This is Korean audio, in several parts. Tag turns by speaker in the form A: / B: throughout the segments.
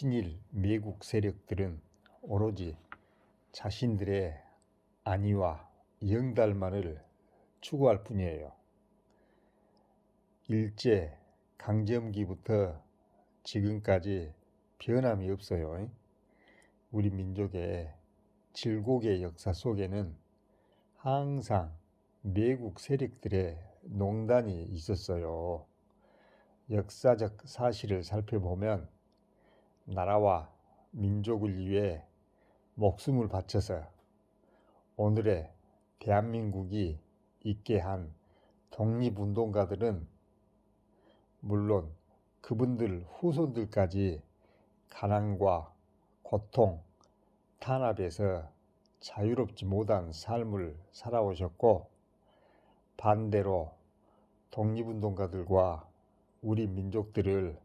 A: 친일 매국 세력들은 오로지 자신들의 안위와 영달만을 추구할 뿐이에요. 일제 강점기부터 지금까지 변함이 없어요. 우리 민족의 질곡의 역사 속에는 항상 매국 세력들의 농단이 있었어요. 역사적 사실을 살펴보면 나라와 민족을 위해 목숨을 바쳐서 오늘의 대한민국이 있게 한 독립운동가들은 물론 그분들 후손들까지 가난과 고통, 탄압에서 자유롭지 못한 삶을 살아오셨고 반대로 독립운동가들과 우리 민족들을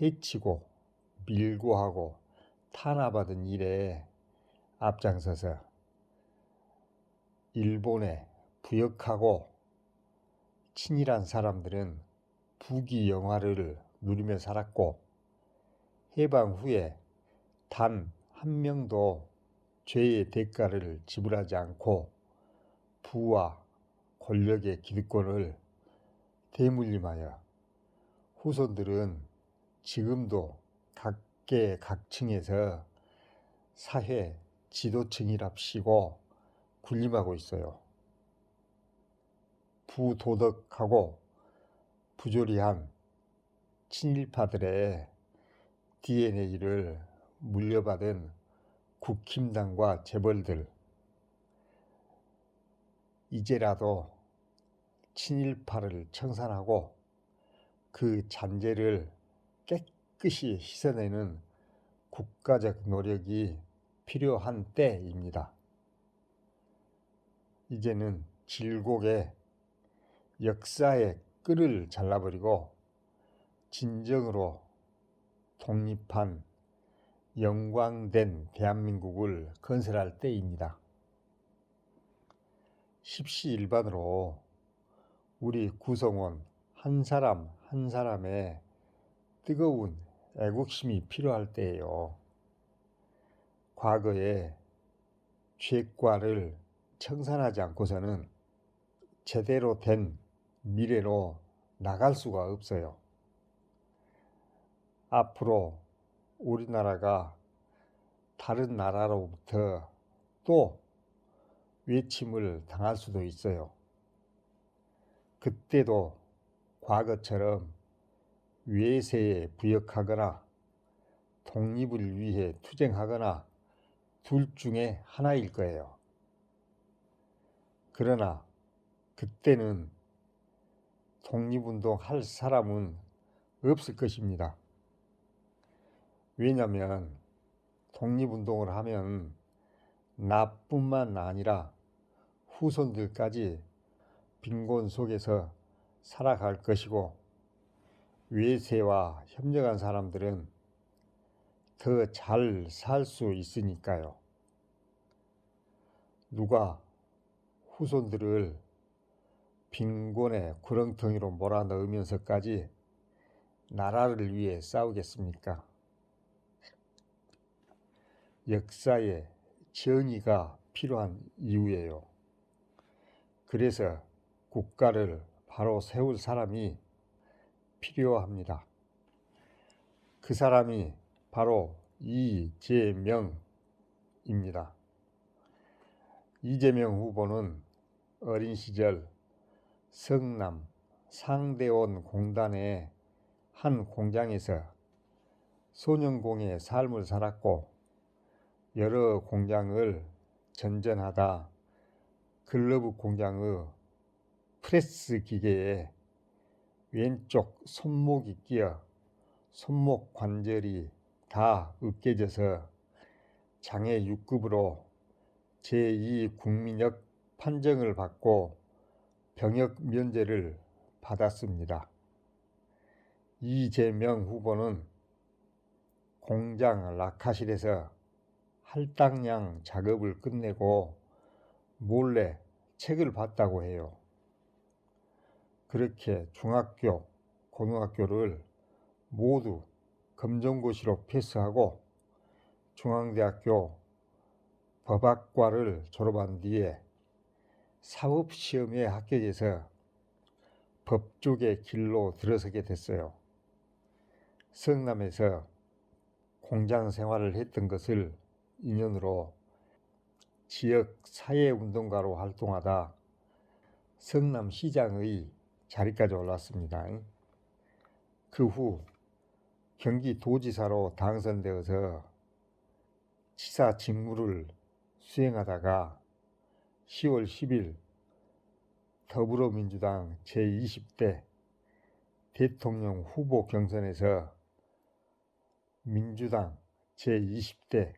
A: 해치고 밀고 하고 탄압하던 일에 앞장서서 일본에 부역하고 친일한 사람들은 부귀 영화를 누리며 살았고 해방 후에 단 한 명도 죄의 대가를 지불하지 않고 부와 권력의 기득권을 대물림하여 후손들은 지금도 각계 각층에서 사회 지도층이랍시고 군림하고 있어요. 부도덕하고 부조리한 친일파들의 DNA를 물려받은 국힘당과 재벌들 이제라도 친일파를 청산하고 그 잔재를 깨끗이 씻어내는 국가적 노력이 필요한 때입니다. 이제는 질곡의 역사의 끈을 잘라버리고 진정으로 독립한 영광된 대한민국을 건설할 때입니다. 십시일반으로 우리 구성원 한 사람 한 사람의 뜨거운 애국심이 필요할 때예요. 과거의 죄과를 청산하지 않고서는 제대로 된 미래로 나갈 수가 없어요. 앞으로 우리나라가 다른 나라로부터 또 외침을 당할 수도 있어요. 그때도 과거처럼 외세에 부역하거나 독립을 위해 투쟁하거나 둘 중에 하나일 거예요. 그러나 그때는 독립운동 할 사람은 없을 것입니다. 왜냐하면 독립운동을 하면 나뿐만 아니라 후손들까지 빈곤 속에서 살아갈 것이고 외세와 협력한 사람들은 더 잘 살 수 있으니까요. 누가 후손들을 빈곤의 구렁텅이로 몰아넣으면서까지 나라를 위해 싸우겠습니까? 역사에 정의가 필요한 이유예요. 그래서 국가를 바로 세울 사람이 필요합니다. 그 사람이 바로 이재명입니다. 이재명 후보는 어린 시절 성남 상대원 공단의 한 공장에서 소년공의 삶을 살았고 여러 공장을 전전하다 글러브 공장의 프레스 기계에 왼쪽 손목이 끼어 손목 관절이 다 으깨져서 장애 6급으로 제2국민역 판정을 받고 병역 면제를 받았습니다. 이재명 후보는 공장 라카실에서 할당량 작업을 끝내고 몰래 책을 봤다고 해요. 그렇게 중학교, 고등학교를 모두 검정고시로 패스하고 중앙대학교 법학과를 졸업한 뒤에 사법시험에 합격해서 법조계 길로 들어서게 됐어요. 성남에서 공장 생활을 했던 것을 인연으로 지역 사회운동가로 활동하다 성남시장의 자리까지 올랐습니다. 그 후 경기도지사로 당선되어서 지사 직무를 수행하다가 10월 10일 더불어민주당 제20대 대통령 후보 경선에서 민주당 제20대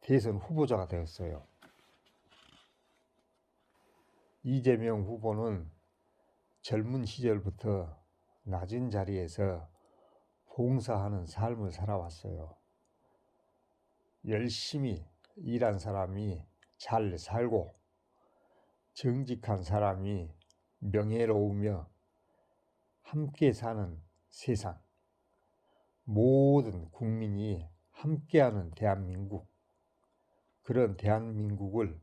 A: 대선 후보자가 되었어요. 이재명 후보는 젊은 시절부터 낮은 자리에서 봉사하는 삶을 살아왔어요. 열심히 일한 사람이 잘 살고 정직한 사람이 명예로우며 함께 사는 세상, 모든 국민이 함께하는 대한민국, 그런 대한민국을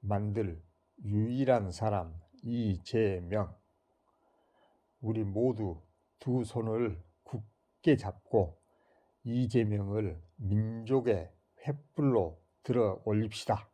A: 만들 유일한 사람 이재명. 우리 모두 두 손을 굳게 잡고 이재명을 민족의 횃불로 들어 올립시다.